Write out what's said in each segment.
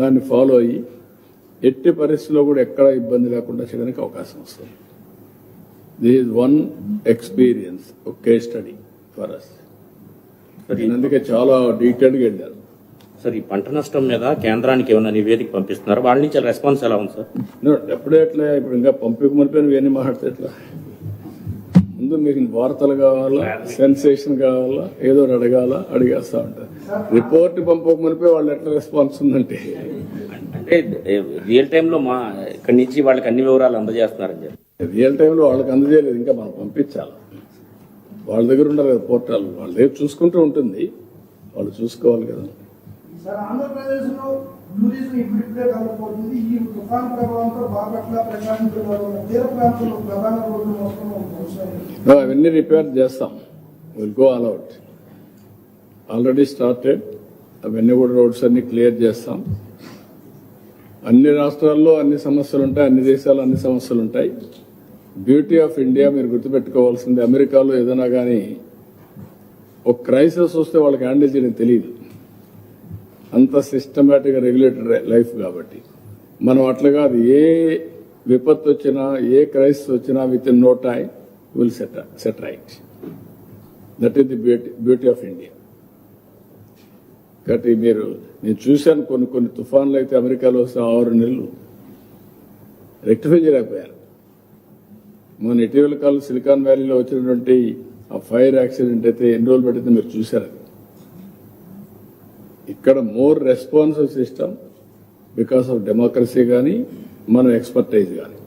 దాన్ని ఫాలో అయ్యి ఎట్టి పరిస్థితుల్లో కూడా ఎక్కడ ఇబ్బంది లేకుండా చేయడానికి అవకాశం వస్తుంది. దిస్ ఈజ్ వన్ ఎక్స్పీరియన్స్ ఒక కేస్ స్టడీ ఫర్ అస్ అందుకే చాలా డీటెయిల్గా వెళ్ళారు సార్ ఈ పంట నష్టం మీద కేంద్రానికి ఏమైనా నివేదిక పంపిస్తున్నారు? వాళ్ళ నుంచి రెస్పాన్స్ ఎలా ఉంది సార్ ఎప్పుడే ఎట్లా ఇప్పుడు ఇంకా పంపిక మరిపోయిన ఇవన్నీ మాట్లాడితే ఎట్లా? ముందు మీకు వార్తలు కావాలా? సెన్సేషన్ కావాలా? ఏదో అడగాల? అడిగేస్తా ఉంటారు రిపోర్ట్ పంపక మరిపోయి వాళ్ళు ఎట్లా రెస్పాన్స్ ఉందంటే. అంటే రియల్ టైంలో మా ఇక్కడి నుంచి వాళ్ళకి అన్ని వివరాలు అందజేస్తున్నారని చెప్పి. రియల్ టైంలో వాళ్ళకి అందజేయలేదు. ఇంకా మనం పంపించాలి? వాళ్ళ దగ్గర ఉండరు కదా పోర్టాల్. వాళ్ళ దగ్గర చూసుకుంటూ ఉంటుంది. వాళ్ళు చూసుకోవాలి కదా. సార్ ఆంధ్రప్రదేశ్లో టూరిజం ఇప్పుడిప్పుడే కలగబోతుంది ఈ తుఫాన్ ప్రభావంతో బాపట్ల ప్రకాశం జిల్లాలో తీర ప్రాంతంలో ప్రధాన రోడ్లు మొత్తం అవన్నీ రిపేర్ చేస్తాం. Will go all out already started అవన్నీ కూడా రోడ్స్ అన్ని క్లియర్ చేస్తాం. అన్ని రాష్ట్రాల్లో అన్ని సమస్యలు ఉంటాయి అన్ని దేశాల్లో అన్ని సమస్యలు ఉంటాయి బ్యూటీ ఆఫ్ ఇండియా మీరు గుర్తుపెట్టుకోవాల్సింది అమెరికాలో ఏదైనా కానీ ఒక క్రైసిస్ వస్తే వాళ్ళకి హ్యాండిల్ చేయడం తెలియదు. అంత సిస్టమేటిక్గా రెగ్యులేటెడ్ లైఫ్ కాబట్టి. మనం అట్లా కాదు ఏ విపత్తు వచ్చినా ఏ క్రైసిస్ వచ్చినా within no time will set set right that is the beauty beauty of India కాబట్టి మీరు నేను చూశాను కొన్ని కొన్ని తుఫాన్లు అయితే అమెరికాలో వస్తే ఆరు నెలలు రెక్టిఫై చేయలేకపోయారు. మొన్న ఇటీవల కాలం సిలికాన్ వ్యాలీలో వచ్చినటువంటి ఆ ఫైర్ యాక్సిడెంట్ అయితే ఎన్ని రోజులు పట్టిందో మీరు చూశారు. అది ఇక్కడ more responsive system because of democracy కానీ మన ఎక్స్పర్టైజ్ కానీ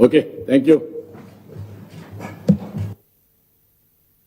ఓకే థ్యాంక్ యూ